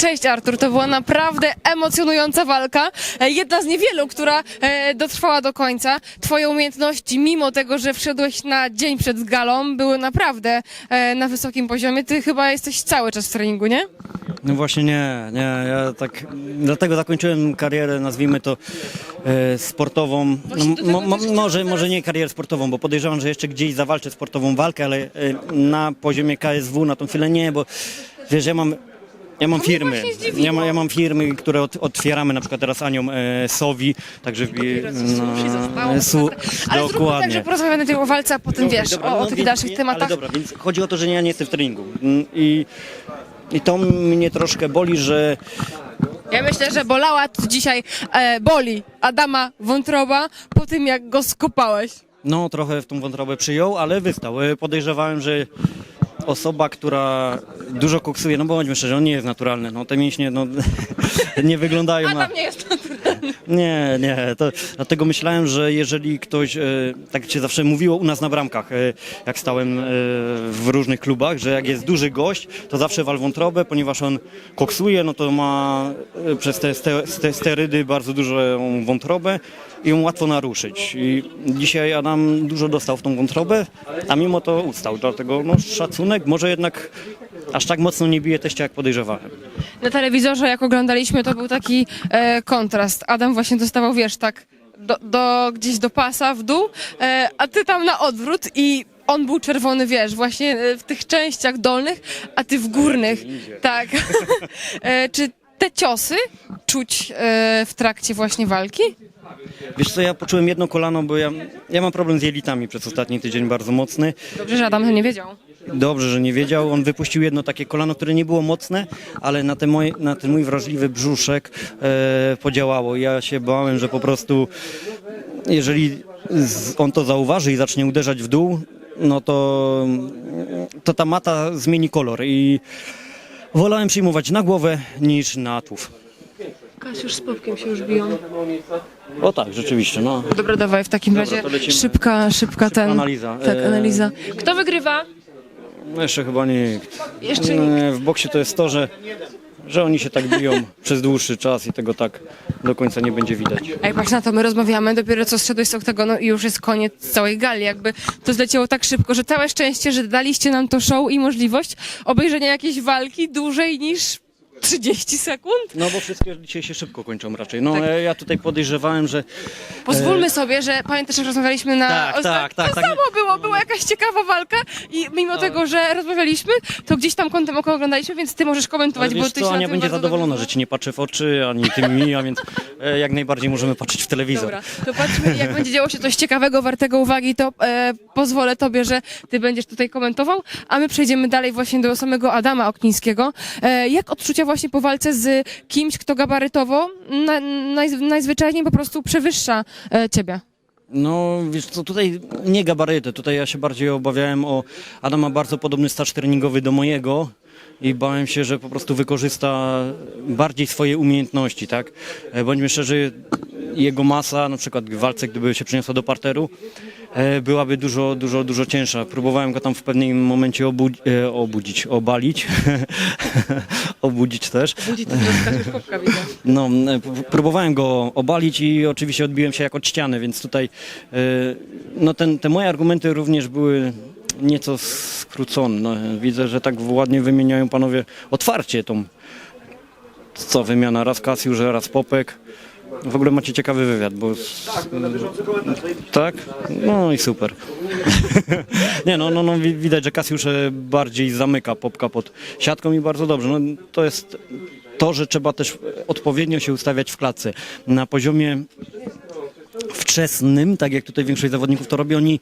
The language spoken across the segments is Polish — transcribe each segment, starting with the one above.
Cześć Artur, to była naprawdę emocjonująca walka. E, Jedna z niewielu, która e, dotrwała do końca. Twoje umiejętności, mimo tego, że wszedłeś na dzień przed galą, były naprawdę e, na wysokim poziomie. Ty chyba jesteś cały czas w treningu, nie? No właśnie nie, nie, ja tak, dlatego zakończyłem karierę, nazwijmy to e, sportową, no, mo, może, może nie karierę sportową, bo podejrzewam, że jeszcze gdzieś zawalczę sportową walkę, ale e, na poziomie KSW na tą chwilę nie, bo wiesz, ja mam ja mam firmy, ja, ma, ja mam firmy, które ot, otwieramy, na przykład teraz Anią e, Sowi, także w, Sushi zostało, no, su, Ale zróbmy tak, że porozmawiamy najpierw o walce, a potem wiesz, Dobra, o, o no tych więc dalszych nie, tematach. Ale dobra, więc chodzi o to, że ja nie jestem w treningu Mm, i, i to mnie troszkę boli, że Ja myślę, że bolała dzisiaj, e, boli Adama Wątroba po tym, jak go skopałeś. No, trochę w tą wątrobę przyjął, ale wystał. E, Podejrzewałem, że osoba, która dużo koksuje, no bądźmy szczerzy, on nie jest naturalny. No, te mięśnie no, nie wyglądają na... Nie jest naturalny. Nie, nie. To, dlatego myślałem, że jeżeli ktoś, e, tak się zawsze mówiło u nas na bramkach, e, jak stałem e, w różnych klubach, że jak jest duży gość, to zawsze wal wątrobę, ponieważ on koksuje, no to ma e, przez te ste, ste, sterydy bardzo dużą wątrobę i ją łatwo naruszyć. I dzisiaj Adam dużo dostał w tą wątrobę, a mimo to ustał. Dlatego no, szacunek, może jednak aż tak mocno nie bije teścia, jak podejrzewałem. Na telewizorze, jak oglądaliśmy, to był taki e, kontrast. Adam właśnie dostawał, wiesz, tak do, do, gdzieś do pasa w dół, e, a ty tam na odwrót i on był czerwony, wiesz, właśnie e, w tych częściach dolnych, a ty w górnych. Tak. e, czy te ciosy czuć e, w trakcie właśnie walki? Wiesz co, ja poczułem jedno kolano, bo ja, ja mam problem z jelitami przez ostatni tydzień bardzo mocny. Dobrze, że Adam to nie wiedział. Dobrze, że nie wiedział. On wypuścił jedno takie kolano, które nie było mocne, ale na, te moje, na ten mój wrażliwy brzuszek e, podziałało. Ja się bałem, że po prostu jeżeli z, on to zauważy i zacznie uderzać w dół, no to, to ta mata zmieni kolor i wolałem przyjmować na głowę niż na tułów. Kasiusz z Popkiem się już biją. O tak, rzeczywiście, no. Dobra, dawaj, w takim Dobra, razie to lecimy. szybka, szybka ten... analiza. Tak, E, analiza. Kto wygrywa? No Jeszcze chyba nikt. Jeszcze Nie, W boksie to jest to, że, że oni się tak biją przez dłuższy czas i tego tak do końca nie będzie widać. Ej, patrz na to, my rozmawiamy, dopiero co zszedłeś z oktagonu i już jest koniec całej gali, jakby to zleciało tak szybko, że całe szczęście, że daliście nam to show i możliwość obejrzenia jakiejś walki dłużej niż 30 sekund. No bo wszystkie dzisiaj się szybko kończą raczej. No Tak. e, ja tutaj podejrzewałem, że Pozwólmy sobie, że pamiętasz, jak rozmawialiśmy na... Tak, tak, tak, To tak. samo było, była jakaś ciekawa walka i mimo tego, że rozmawialiśmy, to gdzieś tam kątem oka oglądaliśmy, więc ty możesz komentować, bo wiesz ty co, się na Ania tym będzie bardzo zadowolona, dobrze że ci nie patrzę w oczy, ani ty mi, a więc e, jak najbardziej możemy patrzeć w telewizor. Dobra, to patrzmy, jak będzie działo się coś ciekawego, wartego uwagi, to e, pozwolę tobie, że ty będziesz tutaj komentował, a my przejdziemy dalej właśnie do samego Adama Oknińskiego. E, jak odczucia właśnie po walce z kimś, kto gabarytowo na, naj, najzwyczajniej po prostu przewyższa e, ciebie? No wiesz co, tutaj nie gabaryty, tutaj ja się bardziej obawiałem o... Adam ma bardzo podobny staż treningowy do mojego i bałem się, że po prostu wykorzysta bardziej swoje umiejętności, tak? E, Bądźmy szczerzy, jego masa, na przykład w walce, gdyby się przeniosła do parteru, byłaby dużo, dużo, dużo cięższa. Próbowałem go tam w pewnym momencie obudzi, e, obudzić, obalić, obudzić też. To widzę. No, e, próbowałem go obalić i oczywiście odbiłem się jak od ściany, więc tutaj e, no ten, te moje argumenty również były nieco skrócone. No, widzę, że tak ładnie wymieniają panowie otwarcie tą co wymiana, raz Kasiusz, raz Popek. W ogóle macie ciekawy wywiad, bo... Tak? No i super. Nie, no, no, no wi- widać, że Kasiusz e, bardziej zamyka Popka pod siatką i bardzo dobrze. No, to jest to, że trzeba też odpowiednio się ustawiać w klatce. Na poziomie wczesnym, tak jak tutaj większość zawodników to robi, oni,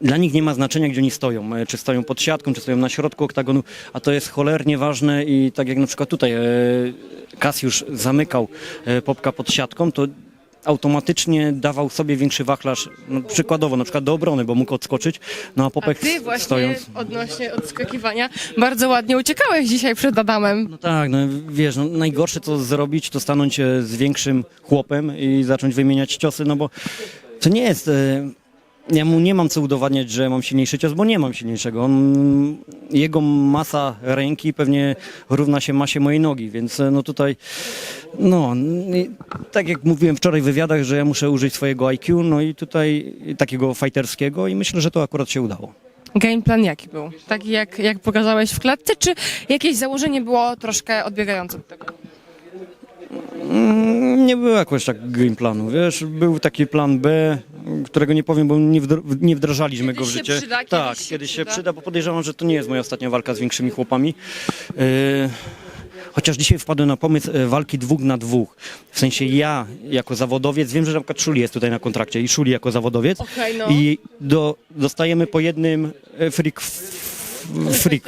dla nich nie ma znaczenia, gdzie oni stoją. E, Czy stoją pod siatką, czy stoją na środku oktagonu, a to jest cholernie ważne i tak jak na przykład tutaj e, Kasiusz zamykał e, Popka pod siatką, to automatycznie dawał sobie większy wachlarz, no, przykładowo na przykład do obrony, bo mógł odskoczyć, no a A Popek ty właśnie stojąc... odnośnie odskakiwania bardzo ładnie uciekałeś dzisiaj przed Adamem. No tak, no wiesz, no, najgorsze co zrobić, to stanąć z większym chłopem i zacząć wymieniać ciosy, no bo to nie jest... E, ja mu nie mam co udowadniać, że mam silniejszy cios, bo nie mam silniejszego. On, jego masa ręki pewnie równa się masie mojej nogi, więc e, no tutaj, no, tak jak mówiłem wczoraj w wywiadach, że ja muszę użyć swojego IQ, no i tutaj takiego fighterskiego i myślę, że to akurat się udało. Game plan jaki był? Taki jak, jak pokazałeś w klatce, czy jakieś założenie było troszkę odbiegające od tego? Mm, Nie było jakoś tak game planu, wiesz, był taki plan B, którego nie powiem, bo nie, wdr- nie wdrażaliśmy Kiedyś go w się życie. przyda, kiedyś tak, się kiedyś się przyda. bo podejrzewam, że to nie jest moja ostatnia walka z większymi chłopami. Yy, Chociaż dzisiaj wpadłem na pomysł e, walki dwóch na dwóch. W sensie ja jako zawodowiec, wiem, że na przykład Szuli jest tutaj na kontrakcie i Szuli jako zawodowiec. Okej, no. I do, dostajemy po jednym e, freak, freak,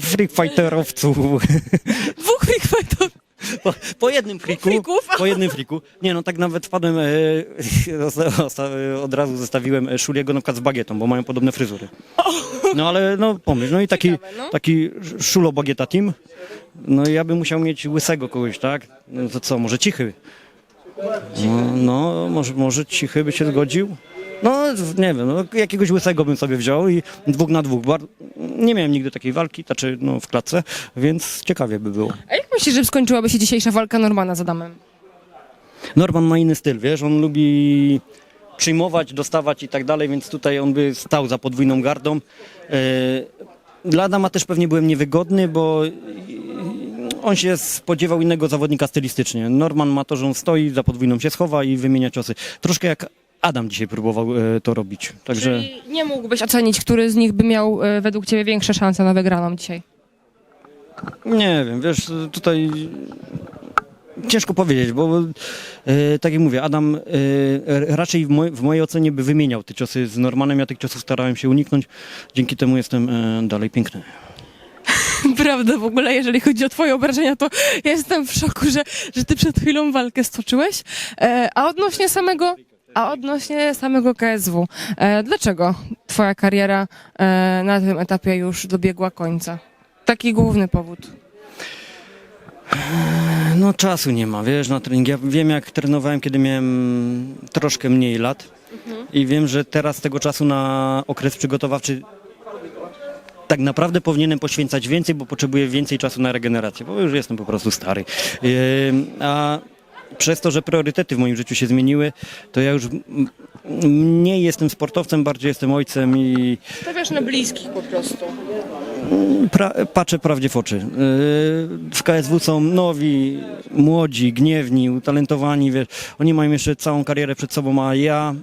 freak fighterowcu. Dwóch freak. Po, po jednym friku. frików? Po jednym friku. Nie, no tak nawet wpadłem, e, od razu zestawiłem e, Szuliego na przykład z bagietą, bo mają podobne fryzury. No ale no pomyśl, no i taki, no. taki Szulo Bagieta Team, no i ja bym musiał mieć łysego kogoś, tak? No to co, może cichy? No, no może, może cichy by się zgodził? No nie wiem, no, jakiegoś łysego bym sobie wziął i dwóch na dwóch. Nie miałem nigdy takiej walki, znaczy no w klatce, więc ciekawie by było. Myślisz, że skończyłaby się dzisiejsza walka Normana z Adamem? Norman ma inny styl, wiesz, on lubi przyjmować, dostawać i tak dalej, więc tutaj on by stał za podwójną gardą. E, Dla Adama też pewnie byłem niewygodny, bo on się spodziewał innego zawodnika stylistycznie. Norman ma to, że on stoi, za podwójną się schowa i wymienia ciosy. Troszkę jak Adam dzisiaj próbował e, to robić. Także Czyli nie mógłbyś ocenić, który z nich by miał e, według ciebie większe szanse na wygraną dzisiaj? Nie wiem, wiesz, tutaj ciężko powiedzieć, bo e, tak jak mówię, Adam e, raczej w, moj, w mojej ocenie by wymieniał te ciosy z Normanem. Ja tych ciosów starałem się uniknąć. Dzięki temu jestem e, dalej piękny. Prawda w ogóle, jeżeli chodzi o twoje obrażenia, to ja jestem w szoku, że, że ty przed chwilą walkę stoczyłeś. E, a odnośnie samego... A odnośnie samego KSW, e, dlaczego twoja kariera e, na tym etapie już dobiegła końca? Taki główny powód. No czasu nie ma, wiesz, na trening. Ja wiem jak trenowałem, kiedy miałem troszkę mniej lat i wiem, że teraz tego czasu na okres przygotowawczy tak naprawdę powinienem poświęcać więcej, bo potrzebuję więcej czasu na regenerację, bo już jestem po prostu stary. Yy, A przez to, że priorytety w moim życiu się zmieniły, to ja już m- mniej jestem sportowcem, bardziej jestem ojcem i Stawiasz na bliskich po prostu. Pra, patrzę prawdzie w oczy. Yy, W KSW są nowi, młodzi, gniewni, utalentowani, wiesz, oni mają jeszcze całą karierę przed sobą, a ja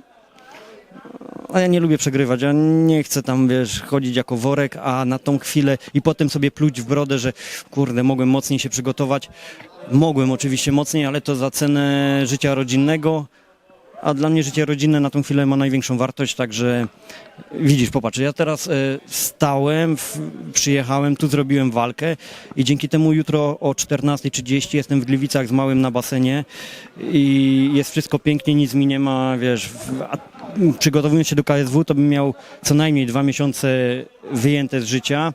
a ja nie lubię przegrywać, ja nie chcę tam, wiesz, chodzić jako worek, a na tą chwilę i potem sobie pluć w brodę, że kurde, mogłem mocniej się przygotować. Mogłem oczywiście mocniej, ale to za cenę życia rodzinnego, a dla mnie życie rodzinne na tą chwilę ma największą wartość, także widzisz, popatrz, ja teraz e, stałem, przyjechałem, tu zrobiłem walkę i dzięki temu jutro o 14.30 jestem w Gliwicach z małym na basenie i jest wszystko pięknie, nic mi nie ma, wiesz, przygotowując się do KSW, to bym miał co najmniej dwa miesiące wyjęte z życia,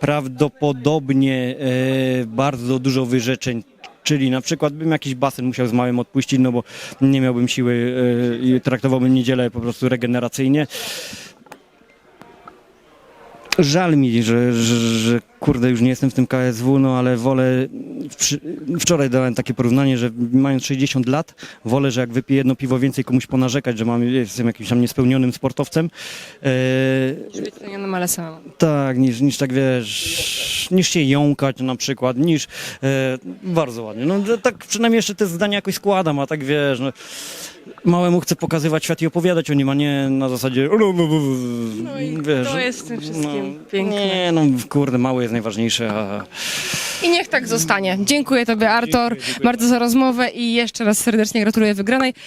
prawdopodobnie e, bardzo dużo wyrzeczeń Czyli na przykład bym jakiś basen musiał z małym odpuścić, no bo nie miałbym siły e, i traktowałbym niedzielę po prostu regeneracyjnie. Żal mi, że, że, że kurde już nie jestem w tym KSW, no ale wolę. Wczoraj dałem takie porównanie, że mając 60 lat, wolę, że jak wypiję jedno piwo więcej komuś ponarzekać, że mam, jestem jakimś tam niespełnionym sportowcem. E, Być cenionym, ale samemu. tak, niż, niż tak wiesz, niż się jąkać na przykład, niż e, bardzo ładnie. No tak przynajmniej jeszcze te zdania jakoś składam, a tak wiesz, no, małemu chcę pokazywać świat i opowiadać o nim, a nie na zasadzie No i wiesz, to jest w tym wszystkim piękne. Nie, no kurde, mały jest najważniejszy, a I niech tak zostanie. Dziękuję Tobie, Artur, bardzo za rozmowę i jeszcze raz serdecznie gratuluję wygranej.